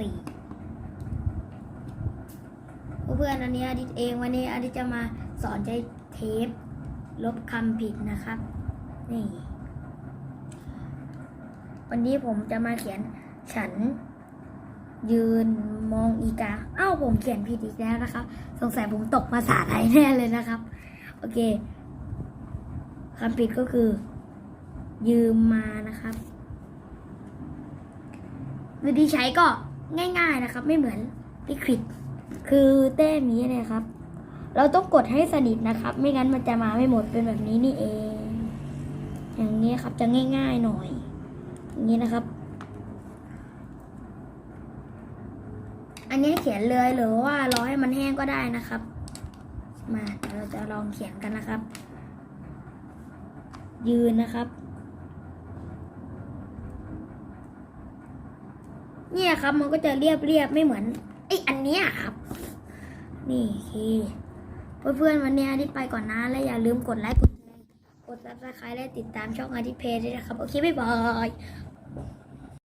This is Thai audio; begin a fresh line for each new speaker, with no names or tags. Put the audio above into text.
สี่เพื่อนๆอันนี้อาทิตเองวันนี้อาทิตจะมาสอนใช้เทป ลบคำผิดนะครับ นี่ วันนี้ผมจะมาเขียนฉัน ยืนมองอีกา เอ้าผมเขียนผิดอีกแล้วนะครับ สงสัยผมตกภาษาไทยแน่เลยนะครับ โอเคคำผิดก็คือ ยืมมานะครับ วิธีใช้ก็ ง่าย ๆนะครับ ไม่เหมือนลิควิดคือแต้มีเลยครับ เราต้องกดให้สนิทนะครับ ไม่งั้นมันจะมาไม่หมดเป็นแบบนี้นี่เอง อย่างนี้ครับจะง่ายๆหน่อย อย่างนี้นะครับ อันนี้เขียนเลยหรือว่ารอให้มันแห้งก็ได้นะครับ มาเราจะลองเขียนกันนะครับ ยืนนะครับ เนี่ยครับมันก็จะเรียบเรียบๆไม่เหมือนไออันเนี้ยครับ นี่โอเคเพื่อนๆวันนี้อาทิตย์ไปก่อนนะ และอย่าลืมกดไลค์กดแชร์กดซับสไครต์และติดตามช่องอาทิตย์เพจด้วยนะครับ โอเค บ๊ายบาย